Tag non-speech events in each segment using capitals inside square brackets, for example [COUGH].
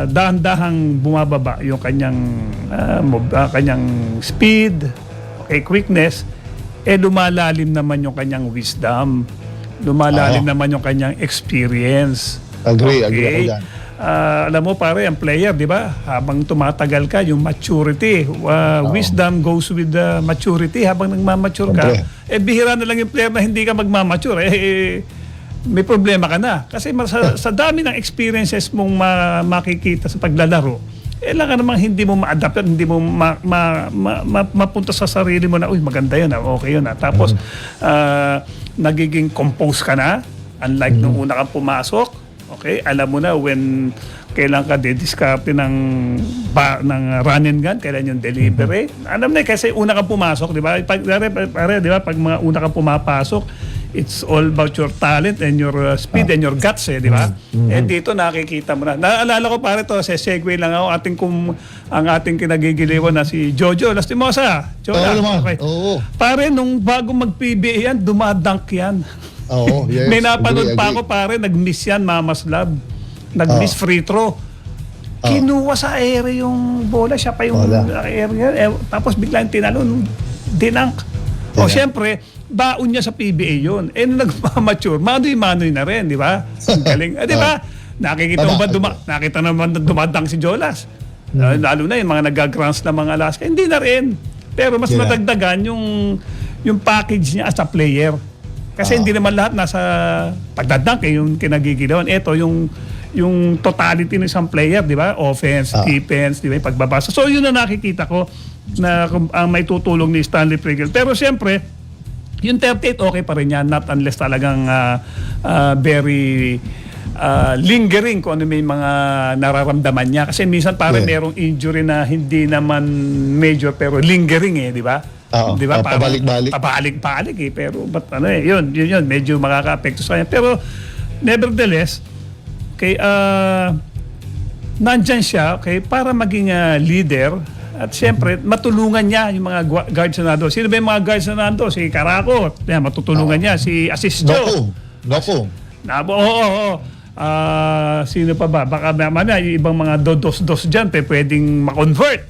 ah, dahan-dahang bumababa yung kanyang ah, mob- ah, kanyang speed, okay, quickness, eh lumalalim naman yung kanyang wisdom. Lumalalim Oo. naman yung kanyang experience. Agree, agree ako dyan. Ah, alam mo pare, ang player, di ba? Habang tumatagal ka, yung maturity, ah, wisdom goes with the maturity. Habang nagmamature ka, Siyempre. eh bihira na lang yung player na hindi ka magmamature. Eh, eh, may problema ka na. Kasi sa, sa dami ng experiences mong ma- makikita sa paglalaro, eh lang ka namang hindi mo ma-adapt hindi mo ma- ma- ma- ma- mapunta sa sarili mo na, uy, maganda yun, ah, okay yun. Ah. Tapos, ah, nagiging compose ka na, unlike nung una kang pumasok. Okay, alam mo na when kailan ka didiskarte ng ba, ng run and gun, kailan yung delivery. Alam na eh, kasi una kang pumasok, di ba? Pag, pare, pare, di ba? Pag mga una kang pumapasok, it's all about your talent and your uh, speed and your guts eh, di ba? Eh dito nakikita mo na. Naalala ko pare to, sa segue lang ako, ating kum, ang ating kinagigiliwan na si Jojo Lastimosa. Oo naman, oo. Pare, nung bago mag-PBA yan, dumadunk yan. Oo, [LAUGHS] yes. May napanood Agree, pa agree. ako pare, nag-miss yan, Mama's Love. Nag-miss Ah. free throw. Kinuha sa ere yung bola, siya pa yung Bola. ere. Eh, tapos biglang tinalon, dinank. O Dinank. syempre, baon niya sa PBA yun. Eh, nung nagmamature, manoy-manoy na rin, di ba? Ang galing. Eh, di ba? [LAUGHS] Nakikita mo ba, duma, nakita naman na dumadang si Jolas. Hmm. Uh, lalo na yung mga nag-grants na mga Alaska. Hindi na rin. Pero mas Yeah. nadagdagan yung yung package niya as a player. Kasi Ah. hindi naman lahat nasa pagdadank eh, yung kinagigiliwan. Ito yung yung totality ng isang player, di ba? Offense, Ah. defense, di ba? Pagbabasa. So yun na nakikita ko na ang may tutulong ni Stanley Pringle. Pero siyempre, yung 38 okay pa rin yan not unless talagang ah, ah, very ah, lingering kung ano may mga nararamdaman niya kasi minsan parang Yeah. merong injury na hindi naman major pero lingering eh di ba Oo. di ba Parang pabalik-balik. pabalik-balik eh pero but ano eh yun yun yun medyo makaka-apekto sa kanya pero nevertheless kay ah nandyan siya okay, para maging ah, leader at siyempre matulungan niya yung mga gua- guards na nando. Sino ba yung mga guards na nando? Si Karako, yan, matutulungan niya. Si Assist Joe. naku. Nabo, oo, oo, oo. Ah, sino pa ba? Baka naman na yung ibang mga dodos-dos dyan pe, pwedeng ma-convert.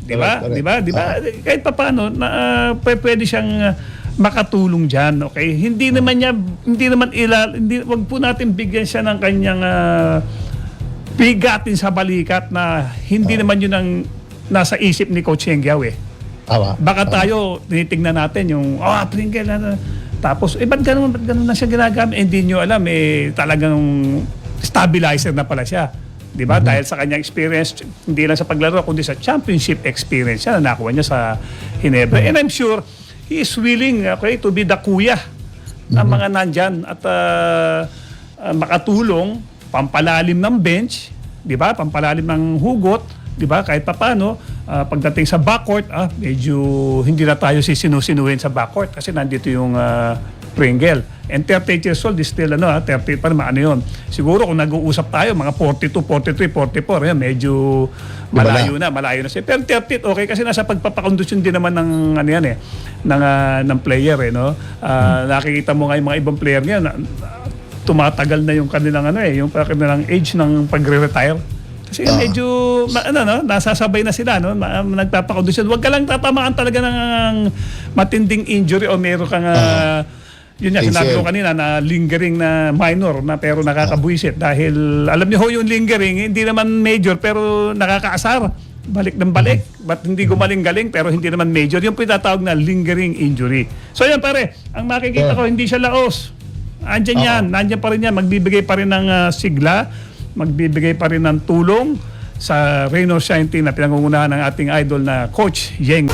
Di ba? Di ba? Di ba? Kahit pa paano, na, ah, pe- pwede siyang ah, makatulong diyan, okay? Hindi naman niya hindi naman ila hindi wag po natin bigyan siya ng kanyang ah, bigatin sa balikat na hindi naman yun ang nasa isip ni Coach Hengiao eh. Tama. Baka tayo, tinitingnan natin yung, oh, Pringle, ano. Tapos, eh, ba't ganun, ba't ganun na siya ginagamit? Eh, hindi nyo alam, eh, talagang stabilizer na pala siya. Di ba? Dahil sa kanyang experience, hindi lang sa paglaro, kundi sa championship experience siya na nakuha niya sa Hinebra. And I'm sure, he is willing, okay, to be the kuya ng mga nandyan at ah, ah, makatulong, pampalalim ng bench, di ba? Pampalalim ng hugot, di ba? Kahit papano, ah, pagdating sa backcourt, ah, medyo hindi na tayo sisinusinuhin sa backcourt kasi nandito yung ah, Pringle. And 38 years old is still ano, ah, 30 pa naman, ano yun. Siguro kung nag-uusap tayo, mga 42, 43, 44, yan, medyo malayo na, malayo na siya. Pero 38, okay, kasi nasa pagpapakondisyon din naman ng, ano yan eh, ng, ah, ng player eh, no? Ah, Nakikita mo nga yung mga ibang player ngayon, na, tumatagal na yung kanilang ano eh, yung kanilang age ng pagre-retire. Kasi Ah. medyo ma- ano no, nasasabay na sila no, ma- nagpapakondisyon. Huwag ka lang tatamaan talaga ng matinding injury o meron kang ah, yun nga, sinabi ko kanina na lingering na minor na pero nakakabuisit dahil alam niyo ho yung lingering hindi naman major pero nakakaasar. Balik ng balik. But hindi gumaling galing pero hindi naman major? Yung pinatawag na lingering injury. So yan pare ang makikita ko hindi siya laos. Andyan yan. Nandyan pa rin yan. Magbibigay pa rin ng ah, sigla magbibigay pa rin ng tulong sa Rain or Shine team na pinangungunahan ng ating idol na Coach Yeng